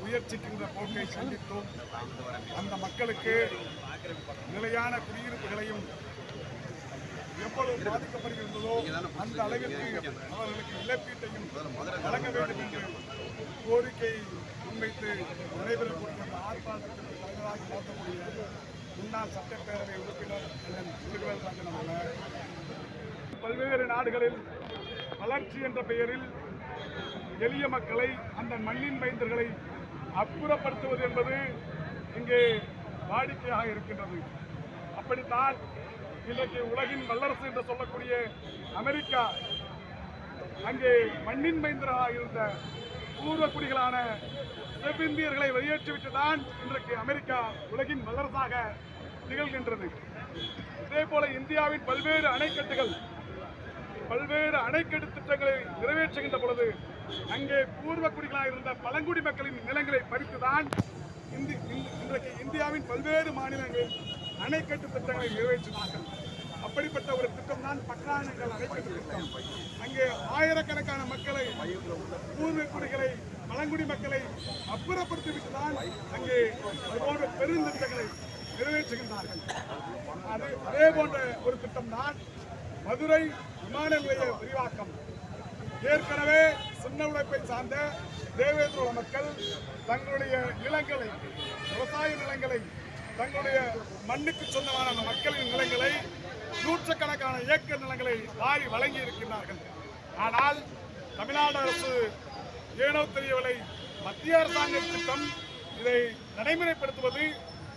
முயற்சிக்கின்ற போக்கை சந்தித்தோம். அந்த மக்களுக்கு நிலையான குடியிருப்புகளையும் எவ்வளவு பாதிக்கப்படுகின்றதோ அந்த அளவிற்கு அவர்களுக்கு இழப்பீட்டையும் வழங்க வேண்டும் என்று கோரிக்கை முன்வைத்து நடைபெறக்கூடிய அந்த ஆர்ப்பாட்டத்திற்கு தலைவராக நடத்தக்கூடிய முன்னாள் சட்டப்பேரவை உறுப்பினர் முருகவேல் ராஜன் அவர்கள் பல்வேறு நாடுகளில் வளர்ச்சி என்ற பெயரில் எளிய மக்களை அந்த மண்ணின் மைந்தர்களை அப்புறப்படுத்துவது என்பது இங்கே வாடிக்கையாக இருக்கின்றது. அப்படித்தான் இன்றைக்கு உலகின் வல்லரசு என்று சொல்லக்கூடிய அமெரிக்கா அங்கே மண்ணின் மைந்தராக இருந்த பூர்வ குடிகளான செவ்விந்தியர்களை வெளியேற்றிவிட்டு தான் இன்றைக்கு அமெரிக்கா உலகின் வல்லரசாக திகழ்கின்றது. இதே போல இந்தியாவின் பல்வேறு அணைக்கட்டுகள் பல்வேறு அணைக்கட்டு திட்டங்களை நிறைவேற்றுகின்ற பொழுது அங்கே பூர்வ குடிகளாக இருந்த பழங்குடி மக்களின் நிலங்களை பறித்துதான் இந்தி இன்றைக்கு இந்தியாவின் பல்வேறு மாநிலங்களில் அணைக்கட்டு திட்டங்களை நிறைவேற்றினார்கள். அப்படிப்பட்ட ஒரு திட்டம் தான் பக்கானங்கள் அணைக்கட்டு திட்டம் அங்கே ஆயிரக்கணக்கான மக்களை பூர்வ குடிகளை பழங்குடி மக்களை அப்புறப்படுத்திவிட்டு தான் அங்கே அதுபோன்ற பெருந்திட்டங்களை நிறைவேற்றுகின்றார்கள். அது அதே போன்ற ஒரு திட்டம் தான் மதுரை விமான நிலைய விரிவாக்கம். ஏற்கனவே சின்ன உழைப்பை சார்ந்த தேவேந்திர மக்கள் தங்களுடைய நிலங்களை விவசாய நிலங்களை தங்களுடைய மண்ணுக்கு சொந்தமான அந்த மக்களின் நிலங்களை நூற்றுக்கணக்கான ஏக்கர் நிலங்களை வாரி வழங்கி இருக்கின்றார்கள். ஆனால் தமிழ்நாடு அரசு ஏனோ தெரியவில்லை மத்திய அரசாங்க திட்டம் இதை நடைமுறைப்படுத்துவது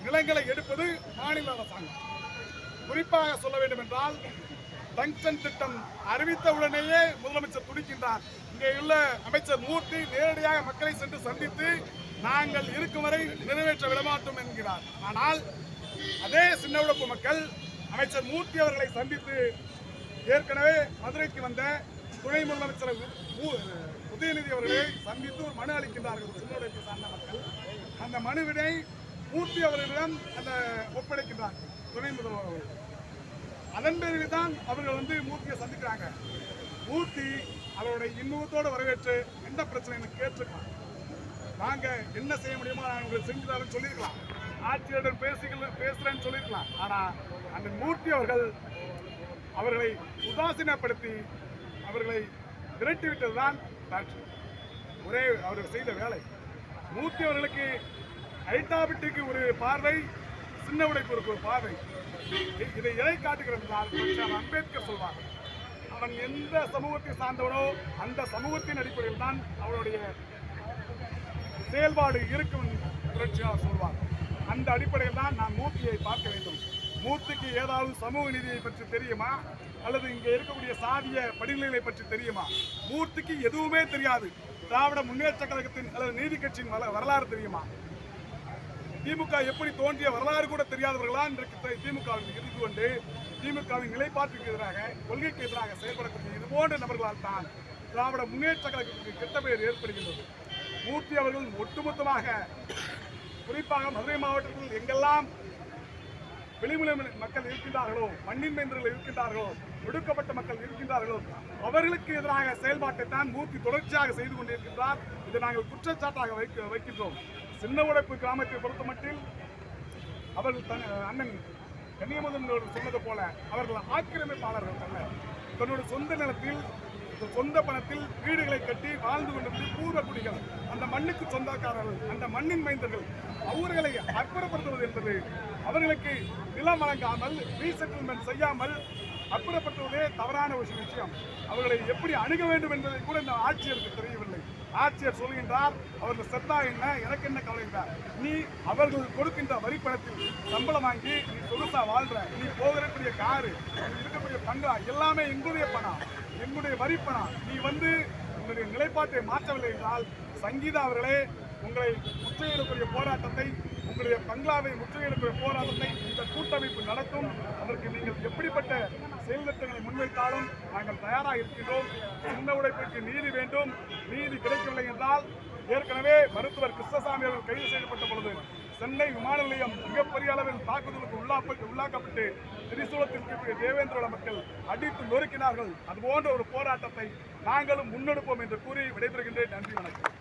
நிலங்களை எடுப்பது மாநில அரசாங்கம். குறிப்பாக சொல்ல வேண்டும் என்றால் டங்ஷன் திட்டம் அறிவித்த உடனேயே முதலமைச்சர் துடிக்கின்றார். இங்கே உள்ள அமைச்சர் மூர்த்தி நேரடியாக மக்களை சென்று சந்தித்து நாங்கள் இருக்கும் வரை நிறைவேற்ற விடமாட்டோம் என்கிறார். ஆனால் அதே சின்ன உழைப்பு மக்கள் அமைச்சர் மூர்த்தி அவர்களை சந்தித்து ஏற்கனவே மதுரைக்கு வந்த துணை முதலமைச்சர் உதயநிதி அவர்களை சந்தித்து ஒரு மனு அளிக்கின்றார்கள் சின்ன சார்ந்த மக்கள். அந்த மனுவினை மூர்த்தி அவர்களிடம் அந்த ஒப்படைக்கின்றார் துணை முதல்வர் அவர்கள். அதன் பிறகு தான் அவர்கள் வந்து மூர்த்தியை சந்திக்கிறாங்க. மூர்த்தி அவருடைய இன்னுவத்தோடு வரவேற்று எந்த பிரச்சனை கேட்டிருக்கலாம் நாங்கள் என்ன செய்ய முடியுமோ நான் உங்களுக்கு செஞ்சு தரேன்னு சொல்லியிருக்கலாம். ஆட்சியருடன் பேசுகிற பேசுகிறேன்னு சொல்லியிருக்கலாம். ஆனால் அந்த மூர்த்தி அவர்கள் அவர்களை உதாசீனப்படுத்தி அவர்களை விரட்டி விட்டதுதான் டாக்டர் ஒரே அவர்கள் செய்த வேலை. மூர்த்தி அவர்களுக்கு ஐட்டாபிட்டிக்கு ஒரு பார்வை சின்ன உடைப்பிற்கு ஒரு பார்வை இதை எதை காட்டுகிறது என்றால் அம்பேத்கர் சொல்வார். அவன் எந்த சமூகத்தை சார்ந்தவனோ அந்த சமூகத்தின் அடிப்படையில் தான் அவனுடைய செயல்பாடு இருக்கும் புரட்சியாக புரட்சியாளர் சொல்வார். அந்த அடிப்படையில் தான் நான் மூர்த்தியை பார்க்க வேண்டும். மூர்த்திக்கு ஏதாவது சமூக நீதியை பற்றி தெரியுமா? அல்லது இங்கே இருக்கக்கூடிய சாதிய படிநிலைகளை பற்றி தெரியுமா? மூர்த்திக்கு எதுவுமே தெரியாது. திராவிட முன்னேற்ற கழகத்தின் அல்லது நீதி கட்சியின் வரலாறு தெரியுமா? திமுக எப்படி தோன்றிய வரலாறு கூட தெரியாதவர்களா? இன்றைக்கு தி- திமுகவில் இருந்து கொண்டு திமுகவின் நிலைப்பாட்டுக்கு எதிராக கொள்கைக்கு எதிராக செயல்படக்கூடிய இது போன்ற நபர்களால் தான் திராவிட முன்னேற்ற கழகத்துக்கு கெட்ட பெயர் ஏற்படுகின்றது. மூர்த்தி அவர்கள் ஒட்டுமொத்தமாக குறிப்பாக மதுரை மாவட்டத்தில் எங்கெல்லாம் வெளிமுறை மக்கள் இருக்கின்றார்களோ மண்ணின் மைந்தர்கள் இருக்கின்றார்களோ ஒடுக்கப்பட்ட மக்கள் இருக்கின்றார்களோ அவர்களுக்கு எதிராக செயல்பாட்டை தான் மூர்த்தி தொடர்ச்சியாக செய்து கொண்டிருக்கின்றார். இதை நாங்கள் குற்றச்சாட்டாக வைக்க வைக்கின்றோம். சின்ன உடைப்பு கிராமத்தை பொறுத்தமட்டில் அவர்கள் தன் அண்ணன் கன்னியமுதன் சொன்னது போல அவர்கள் ஆக்கிரமிப்பாளர்கள் அல்ல தன்னுடைய சொந்த நிலத்தில் சொந்த பணத்தில் வீடுகளை கட்டி வாழ்ந்து கொண்டிருந்த பூரக்குடிகள் அந்த மண்ணுக்கு சொந்தக்காரர்கள் அந்த மண்ணின் மைந்தர்கள் அவர்களை அற்புதப்படுத்துவது என்பது அவர்களுக்கு நிலம் வழங்காமல் ரீசெட்டில்மெண்ட் செய்யாமல் அப்புறப்படுத்துவதே தவறான ஒரு விஷயம். அவர்களை எப்படி அணுக வேண்டும் என்பதை கூட இந்த ஆட்சியருக்கு தெரியவில்லை. ஆட்சியர் சொல்கின்றார் அவர்கள் செத்தா என்ன எனக்கு என்ன கவலை என்றார். நீ அவர்கள் கொடுக்கின்ற வரிப்பணத்தில் சம்பளம் வாங்கி நீ சொகுசா வாழ்ற நீ போகிறக்கூடிய காரு நீ இருக்கக்கூடிய பங்களா எல்லாமே எங்களுடைய பணம் எங்களுடைய வரி பணம் நீ வந்து உங்களுடைய நிலைப்பாட்டை மாற்றவில்லை என்றால் சங்கீதா அவர்களே உங்களை முற்றுகையிடக்கூடிய போராட்டத்தை உங்களுடைய பங்களாவை முற்றுகையிடக்கூடிய போராட்டத்தை இந்த கூட்டமைப்பு நடத்தும். அதற்கு நீங்கள் எப்படிப்பட்ட செயல் திட்டங்களை முன்வைத்தாலும் நாங்கள் தயாராக இருக்கின்றோம். சின்ன உழைப்புக்கு நீதி வேண்டும். நீதி கிடைக்கவில்லை என்றால் ஏற்கனவே மருத்துவர் கிருஷ்ணசாமி அவர்கள் கைது செய்யப்பட்ட பொழுது சென்னை விமான நிலையம் மிகப்பெரிய அளவில் தாக்குதலுக்கு உள்ளாப்பட்டு உள்ளாக்கப்பட்டு திரிசூலத்திற்கு தேவேந்திரோட மக்கள் அடித்து நொறுக்கினார்கள். அதுபோன்ற ஒரு போராட்டத்தை நாங்களும் முன்னெடுப்போம் என்று கூறி விடைபெறுகின்றேன். நன்றி வணக்கம்.